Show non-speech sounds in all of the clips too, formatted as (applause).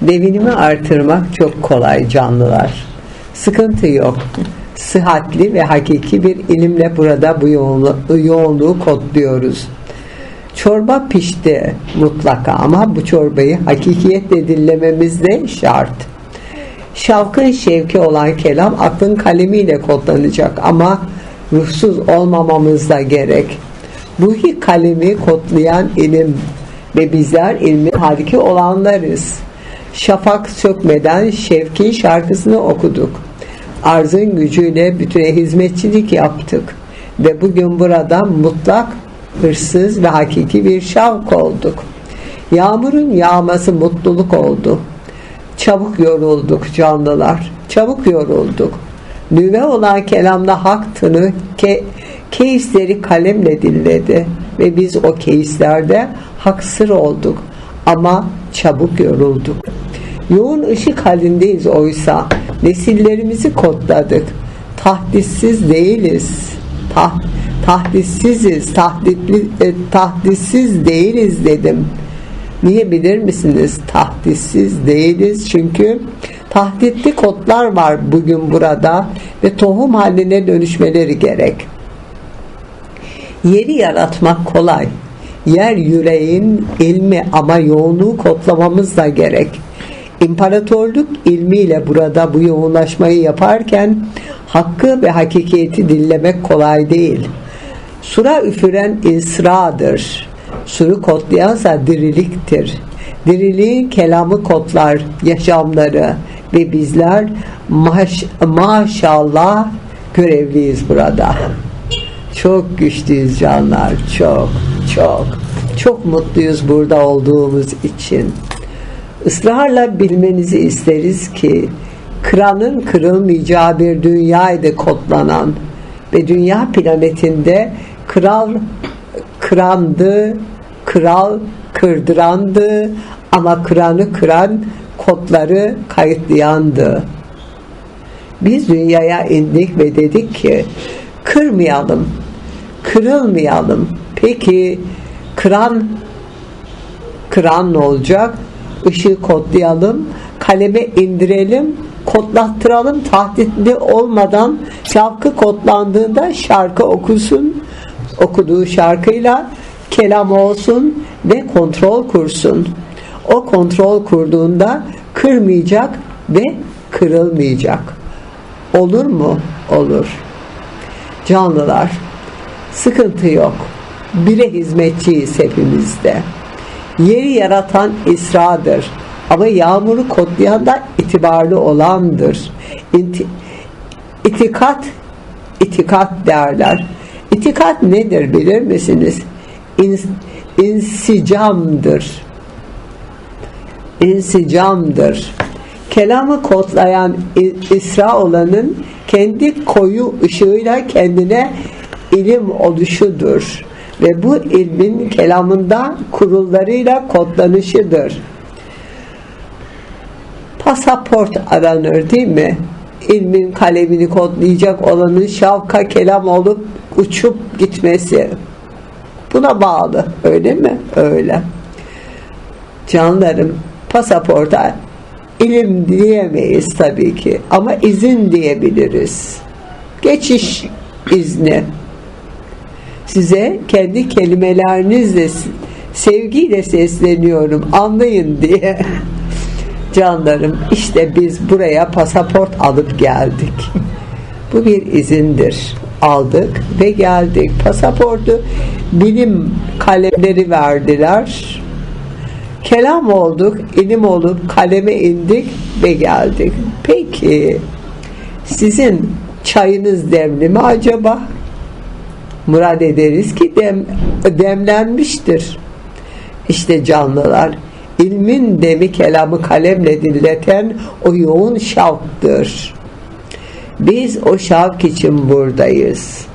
Devinimi artırmak çok kolay canlılar. Sıkıntı yok. Sıhhatli ve hakiki bir ilimle burada bu yoğunluğu, kodluyoruz. Çorba pişti mutlaka ama bu çorbayı hakikiyetle dinlememiz de şart. Şavkın şevki olan kelam aklın kalemiyle kodlanacak ama ruhsuz olmamamız da gerek. Ruhi kalemi kodlayan ilim ve bizler ilmin haliki olanlarız. Şafak sökmeden Şevk'in şarkısını okuduk. Arzın gücüyle bütüne hizmetçilik yaptık. Ve bugün burada mutlak, hırsız ve hakiki bir şavk olduk. Yağmurun yağması mutluluk oldu. Çabuk yorulduk canlılar. Çabuk yorulduk. Nüve olan kelamda hak tını ke, keisleri kalemle dinledi. Ve biz o keislerde haksır olduk. Ama çabuk yorulduk. Yoğun ışık halindeyiz oysa. Nesillerimizi kodladık. Tahdissiz değiliz. Tah, tahdissiziz. Tahditli, e, tahdissiz değiliz dedim. Niye bilir misiniz? Tahdissiz değiliz çünkü tahditli kodlar var bugün burada ve tohum haline dönüşmeleri gerek. Yeri yaratmak kolay. Yer yüreğin ilmi ama yoğunluğu kodlamamız da gerek. İmparatorluk ilmiyle burada bu yoğunlaşmayı yaparken hakkı ve hakikiyeti dinlemek kolay değil. Sura üfüren İsra'dır. Suru kodlayansa diriliktir. Diriliğin kelamı kodlar yaşamları ve bizler maş, maşallah görevliyiz burada. Çok güçlüyüz canlar, çok, çok. Çok mutluyuz burada olduğumuz için. Israrla bilmenizi isteriz ki kranın kırılmayacağı bir dünyaydı kodlanan ve dünya planetinde kral kırandı, kral kırdırandı ama kıranı kıran kodları kayıtlayandı. Biz dünyaya indik ve dedik ki kırmayalım, kırılmayalım. Peki kıran kıran ne olacak? Işığı kodlayalım, kaleme indirelim, kodlattıralım tahditli olmadan şarkı kodlandığında şarkı okusun okuduğu şarkıyla kelam olsun ve kontrol kursun. O kontrol kurduğunda kırmayacak ve kırılmayacak. Olur mu? Olur. Canlılar, sıkıntı yok. Bire hizmetçiyiz hepimizde. Yeri yaratan İsra'dır. Ama yağmuru kodlayan da itibarlı olandır. İnti, itikat, itikat derler. İtikat nedir bilir misiniz? İns, insicamdır. İnsicamdır. Kelamı kodlayan İsra olanın kendi koyu ışığıyla kendine ilim oluşudur. Ve bu ilmin kelamında kurullarıyla kodlanışıdır. Pasaport aranır değil mi? ilmin kalemini kodlayacak olanın şavka kelam olup uçup gitmesi buna bağlı öyle mi? öyle canlarım pasaporta ilim diyemeyiz tabii ki ama izin diyebiliriz geçiş izni size kendi kelimelerinizle sevgiyle sesleniyorum anlayın diye (laughs) Canlarım işte biz buraya pasaport alıp geldik. Bu bir izindir. Aldık ve geldik. Pasaportu bilim kalemleri verdiler. Kelam olduk, ilim olup kaleme indik ve geldik. Peki sizin çayınız demli mi acaba? Murad ederiz ki dem, demlenmiştir. İşte canlılar ilmin demi kelamı kalemle dinleten o yoğun şavktır. Biz o şavk için buradayız.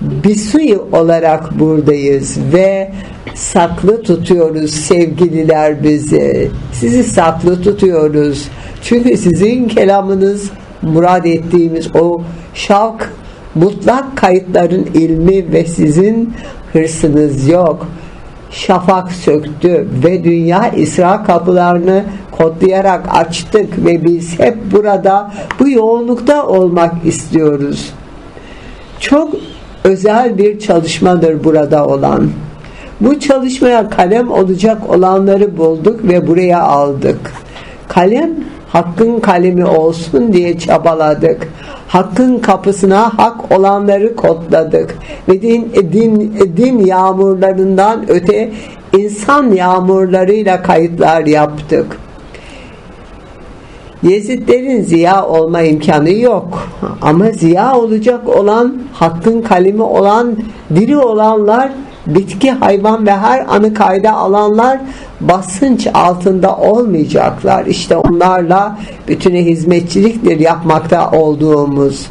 Bir suyu olarak buradayız ve saklı tutuyoruz sevgililer bizi. Sizi saklı tutuyoruz. Çünkü sizin kelamınız murad ettiğimiz o şavk mutlak kayıtların ilmi ve sizin hırsınız yok şafak söktü ve dünya İsra kapılarını kodlayarak açtık ve biz hep burada bu yoğunlukta olmak istiyoruz. Çok özel bir çalışmadır burada olan. Bu çalışmaya kalem olacak olanları bulduk ve buraya aldık. Kalem hakkın kalemi olsun diye çabaladık. Hakkın kapısına hak olanları kodladık. Ve din, din, din yağmurlarından öte insan yağmurlarıyla kayıtlar yaptık. Yezidlerin ziya olma imkanı yok. Ama ziya olacak olan, hakkın kalemi olan, diri olanlar, bitki, hayvan ve her anı kayda alanlar basınç altında olmayacaklar. İşte onlarla bütüne hizmetçiliktir yapmakta olduğumuz.